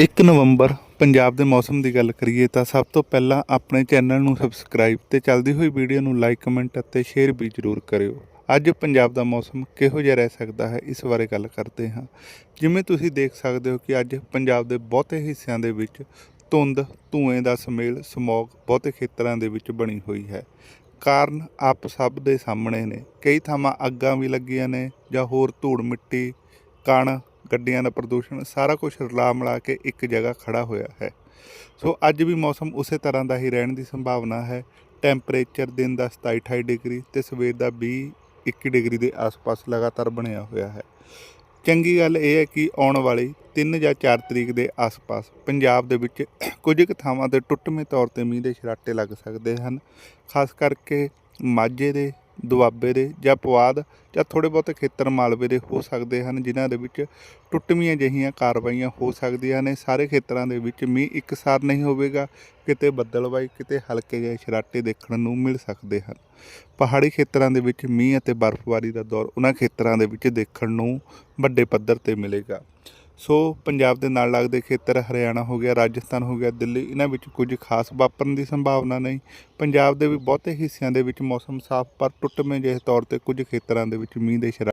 1 ਨਵੰਬਰ ਪੰਜਾਬ ਦੇ ਮੌਸਮ ਦੀ ਗੱਲ ਕਰੀਏ ਤਾਂ ਸਭ ਤੋਂ ਪਹਿਲਾਂ ਆਪਣੇ ਚੈਨਲ ਨੂੰ ਸਬਸਕ੍ਰਾਈਬ ਤੇ ਚੱਲਦੀ ਹੋਈ ਵੀਡੀਓ ਨੂੰ ਲਾਈਕ ਕਮੈਂਟ ਅਤੇ ਸ਼ੇਅਰ ਵੀ ਜ਼ਰੂਰ ਕਰਿਓ। ਅੱਜ ਪੰਜਾਬ ਦਾ ਮੌਸਮ ਕਿਹੋ ਜਿਹਾ ਰਹਿ ਸਕਦਾ ਹੈ, ਇਸ ਬਾਰੇ ਗੱਲ ਕਰਦੇ ਹਾਂ। ਜਿਵੇਂ ਤੁਸੀਂ ਦੇਖ ਸਕਦੇ ਹੋ ਕਿ ਅੱਜ ਪੰਜਾਬ ਦੇ ਬਹੁਤੇ ਹਿੱਸਿਆਂ ਦੇ ਵਿੱਚ ਧੁੰਦ, ਧੂਏ ਦਾ ਸਮੇਲ ਸਮੌਗ ਬਹੁਤੇ ਖੇਤਰਾਂ ਦੇ ਵਿੱਚ ਬਣੀ ਹੋਈ ਹੈ। ਕਾਰਨ ਆਪ ਸਭ ਦੇ ਸਾਹਮਣੇ ਨੇ। ਕਈ ਥਾਵਾਂ ਅੱਗਾਂ ਵੀ ਲੱਗੀਆਂ ਨੇ ਜਾਂ ਹੋਰ ਧੂੜ ਮਿੱਟੀ, ਕਣ ਗੱਡੀਆਂ ਦਾ ਪ੍ਰਦੂਸ਼ਣ, ਸਾਰਾ ਕੁਝ ਰਲਾ ਮਿਲਾ ਕੇ ਇੱਕ ਜਗ੍ਹਾ ਖੜਾ ਹੋਇਆ ਹੈ। ਸੋ ਅੱਜ ਵੀ ਮੌਸਮ ਉਸੇ ਤਰ੍ਹਾਂ ਦਾ ਹੀ ਰਹਿਣ ਦੀ ਸੰਭਾਵਨਾ ਹੈ। ਟੈਂਪਰੇਚਰ ਦਿਨ ਦਾ 27 28 ਡਿਗਰੀ ਤੇ ਸਵੇਰ ਦਾ 20 21 ਡਿਗਰੀ ਦੇ ਆਸ-ਪਾਸ ਲਗਾਤਾਰ ਬਣਿਆ ਹੋਇਆ ਹੈ। ਚੰਗੀ ਗੱਲ ਇਹ ਹੈ ਕਿ ਆਉਣ ਵਾਲੀ 3 ਜਾਂ 4 ਤਰੀਕ ਦੇ ਆਸ-ਪਾਸ ਪੰਜਾਬ ਦੇ ਵਿੱਚ ਕੁਝ ਕੁ ਥਾਵਾਂ ਤੇ ਟੁੱਟਵੇਂ ਤੌਰ ਤੇ ਮੀਂਹ ਦੇ ਛਰਾਟੇ ਲੱਗ ਸਕਦੇ ਹਨ। ਖਾਸ ਕਰਕੇ ਮਾਝੇ ਦੇ ਦੁਆਬੇ ਦੇ ਜਾਂ ਪੁਆਧ ਜਾਂ ਥੋੜੇ ਬਹੁਤੇ ਖੇਤਰ ਮਾਲਵੇ ਦੇ ਹੋ ਸਕਦੇ ਹਨ, ਜਿਨ੍ਹਾਂ ਦੇ ਵਿੱਚ ਟੁੱਟਵੀਆਂ ਜਿਹੀਆਂ ਕਾਰਵਾਈਆਂ ਹੋ ਸਕਦੀਆਂ ਨੇ। ਸਾਰੇ ਖੇਤਰਾਂ ਦੇ ਵਿੱਚ ਮੀਂਹ ਇੱਕਸਾਰ ਨਹੀਂ ਹੋਵੇਗਾ। ਕਿਤੇ ਬੱਦਲਵਾਈ, ਕਿਤੇ ਹਲਕੇ ਜਿਹੇ ਛਰਾਟੇ ਦੇਖਣ ਨੂੰ ਮਿਲ ਸਕਦੇ ਹਨ। ਪਹਾੜੀ ਖੇਤਰਾਂ ਦੇ ਵਿੱਚ ਮੀਂਹ ਅਤੇ ਬਰਫ਼ਬਾਰੀ ਦਾ ਦੌਰ ਉਹਨਾਂ ਖੇਤਰਾਂ ਦੇ ਵਿੱਚ ਦੇਖਣ ਨੂੰ ਵੱਡੇ ਪੱਧਰ ਤੇ ਮਿਲੇਗਾ। ਸੋ ਪੰਜਾਬ ਦੇ ਨਾਲ ਲੱਗਦੇ ਖੇਤਰ ਹਰਿਆਣਾ ਹੋ ਗਿਆ, ਰਾਜਸਥਾਨ ਹੋ ਗਿਆ, ਦਿੱਲੀ, ਇਹਨਾਂ ਵਿੱਚ ਕੁਝ ਖਾਸ ਵਾਪਰਨ ਦੀ ਸੰਭਾਵਨਾ ਨਹੀਂ। ਪੰਜਾਬ ਦੇ ਵੀ ਬਹੁਤੇ ਹਿੱਸਿਆਂ ਦੇ ਵਿੱਚ ਮੌਸਮ ਸਾਫ਼ ਪਰ ਟੁੱਟਵੇਂ ਜਿਹੇ ਤੌਰ ਤੇ ਕੁਝ ਖੇਤਰਾਂ ਦੇ ਵਿੱਚ ਮੀਂਹ ਦੇ ਸ਼ਰਾ